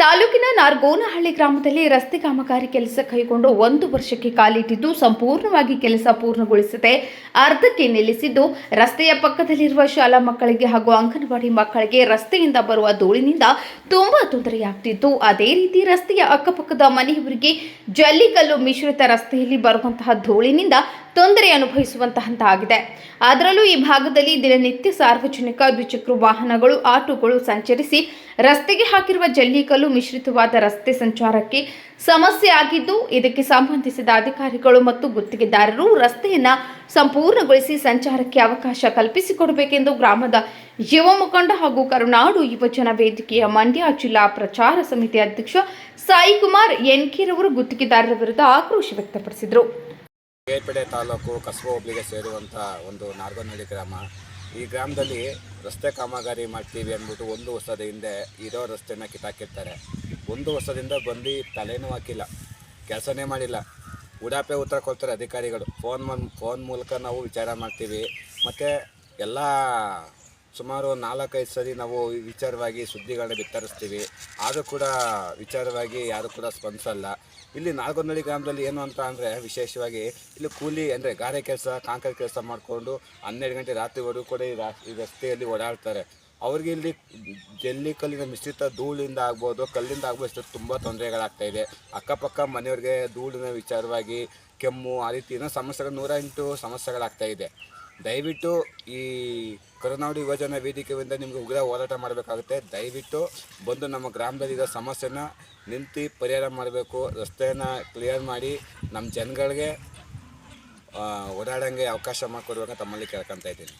ನಾರ್ಗೋನಹಳ್ಳಿ ಗ್ರಾಮದಲ್ಲಿ ರಸ್ತೆ ಕಾಮಗಾರಿ ಕೆಲಸ ಕೈಗೊಂಡು ಒಂದು ವರ್ಷಕ್ಕೆ ಕಾಲಿಟ್ಟಿದ್ದು ಸಂಪೂರ್ಣವಾಗಿ ಕೆಲಸ ಪೂರ್ಣಗೊಳಿಸದೆ ಅರ್ಧಕ್ಕೆ ನಿಲ್ಲಿಸಿದ್ದು, ರಸ್ತೆಯ ಪಕ್ಕದಲ್ಲಿರುವ ಶಾಲಾ ಮಕ್ಕಳಿಗೆ ಹಾಗೂ ಅಂಗನವಾಡಿ ಮಕ್ಕಳಿಗೆ ರಸ್ತೆಯಿಂದ ಬರುವ ಧೂಳಿನಿಂದ ತುಂಬಾ ತೊಂದರೆಯಾಗ್ತಿತ್ತು. ಅದೇ ರೀತಿ ರಸ್ತೆಯ ಅಕ್ಕಪಕ್ಕದ ಮನೆಯವರಿಗೆ ಜಲ್ಲಿಕಲ್ಲು ಮಿಶ್ರಿತ ರಸ್ತೆಯಲ್ಲಿ ಬರುವಂತಹ ಧೂಳಿನಿಂದ ತೊಂದರೆ ಅನುಭವಿಸುವಂತಹಂತಾಗಿದೆ. ಅದರಲ್ಲೂ ಈ ಭಾಗದಲ್ಲಿ ದಿನನಿತ್ಯ ಸಾರ್ವಜನಿಕ ದ್ವಿಚಕ್ರ ವಾಹನಗಳು, ಆಟೋಗಳು ಸಂಚರಿಸಿ ರಸ್ತೆಗೆ ಹಾಕಿರುವ ಜಲ್ಲಿಕಲ್ಲು ಮಿಶ್ರಿತವಾದ ರಸ್ತೆ ಸಂಚಾರಕ್ಕೆ ಸಮಸ್ಯೆ ಆಗಿದ್ದು, ಇದಕ್ಕೆ ಸಂಬಂಧಿಸಿದ ಅಧಿಕಾರಿಗಳು ಮತ್ತು ಗುತ್ತಿಗೆದಾರರು ರಸ್ತೆಯನ್ನ ಸಂಪೂರ್ಣಗೊಳಿಸಿ ಸಂಚಾರಕ್ಕೆ ಅವಕಾಶ ಕಲ್ಪಿಸಿಕೊಡಬೇಕೆಂದು ಗ್ರಾಮದ ಯುವ ಮುಖಂಡ ಹಾಗೂ ಕರುನಾಡು ಯುವಜನ ವೇದಿಕೆಯ ಮಂಡ್ಯ ಜಿಲ್ಲಾ ಪ್ರಚಾರ ಸಮಿತಿ ಅಧ್ಯಕ್ಷ ಸಾಯಿಕುಮಾರ್ ಎನ್ಕೆರವರು ಗುತ್ತಿಗೆದಾರರ ವಿರುದ್ಧ ಆಕ್ರೋಶ ವ್ಯಕ್ತಪಡಿಸಿದರು. ಕೇರ್ಪೇಟೆ ತಾಲೂಕು ಕಸಬಾ ಒಬ್ಬಳಿಗೆ ಸೇರುವಂಥ ಒಂದು ನಾರ್ಗನಹಳ್ಳಿ ಗ್ರಾಮ. ಈ ಗ್ರಾಮದಲ್ಲಿ ರಸ್ತೆ ಕಾಮಗಾರಿ ಮಾಡ್ತೀವಿ ಅಂದ್ಬಿಟ್ಟು ಒಂದು ವರ್ಷದ ಹಿಂದೆ ಇರೋ ರಸ್ತೆನ ಕಿತ್ತಾಕಿರ್ತಾರೆ. ಒಂದು ವರ್ಷದಿಂದ ಬಂದು ತಲೆನೂ ಹಾಕಿಲ್ಲ, ಕೆಲಸನೇ ಮಾಡಿಲ್ಲ. ಉಡಾಪೆ ಉತ್ತರ ಕೊಡ್ತಾರೆ ಅಧಿಕಾರಿಗಳು. ಫೋನ್ ಫೋನ್ ಮೂಲಕ ನಾವು ವಿಚಾರ ಮಾಡ್ತೀವಿ. ಮತ್ತು ಎಲ್ಲ ಸುಮಾರು ನಾಲ್ಕೈದು ಸರಿ ನಾವು ವಿಚಾರವಾಗಿ ಸುದ್ದಿಗಳನ್ನ ಬಿತ್ತರಿಸ್ತೀವಿ. ಆದರೂ ಕೂಡ ವಿಚಾರವಾಗಿ ಯಾರು ಕೂಡ ಸ್ಪಂದಿಸಲ್ಲ ಇಲ್ಲಿ ನಾಲ್ಕೊಂದಳ್ಳಿ ಗ್ರಾಮದಲ್ಲಿ ಏನು ಅಂತ ಅಂದರೆ ವಿಶೇಷವಾಗಿ ಇಲ್ಲಿ ಕೂಲಿ ಅಂದರೆ ಗಾರೆ ಕೆಲಸ, ಕಾಂಕ್ರೀಟ್ ಕೆಲಸ ಮಾಡಿಕೊಂಡು ಹನ್ನೆರಡು ಗಂಟೆ ರಾತ್ರಿವರೆಗೂ ಕೂಡ ಈ ರಾ, ಈ ರಸ್ತೆಯಲ್ಲಿ ಓಡಾಡ್ತಾರೆ. ಅವ್ರಿಗೆ ಇಲ್ಲಿ ಜಲ್ಲಿ ಕಲ್ಲಿನ ಮಿಶ್ರಿತ ಧೂಳಿಂದ ಆಗ್ಬೋದು, ಕಲ್ಲಿಂದ ಆಗ್ಬೋದು ತುಂಬ ತೊಂದರೆಗಳಾಗ್ತಾ ಇದೆ. ಅಕ್ಕಪಕ್ಕ ಮನೆಯವ್ರಿಗೆ ಧೂಳಿನ ವಿಚಾರವಾಗಿ ಕೆಮ್ಮು, ಆ ರೀತಿ ಏನೋ ಸಮಸ್ಯೆಗಳು ನೂರ ಎಂಟು ಸಮಸ್ಯೆಗಳಾಗ್ತಾ ಇದೆ. ದಯವಿಟ್ಟು ಈ ಕರುನಾಡು ಯುವಜನ ವೇದಿಕೆಯಿಂದ ನಿಮಗೆ ಉಗ್ರ ಹೋರಾಟ ಮಾಡಬೇಕಾಗುತ್ತೆ. ದಯವಿಟ್ಟು ಬಂದು ನಮ್ಮ ಗ್ರಾಮದಲ್ಲಿರೋ ಸಮಸ್ಯೆನ ನಿಂತು ಪರಿಹಾರ ಮಾಡಬೇಕು. ರಸ್ತೆಯನ್ನು ಕ್ಲಿಯರ್ ಮಾಡಿ ನಮ್ಮ ಜನಗಳಿಗೆ ಓಡಾಡೋಂಗೆ ಅವಕಾಶ ಮಾಡಿಕೊಡ್ಬೇಕಂತ ತಮ್ಮಲ್ಲಿ ಕೇಳ್ಕೊತಾ ಇದ್ದೀನಿ.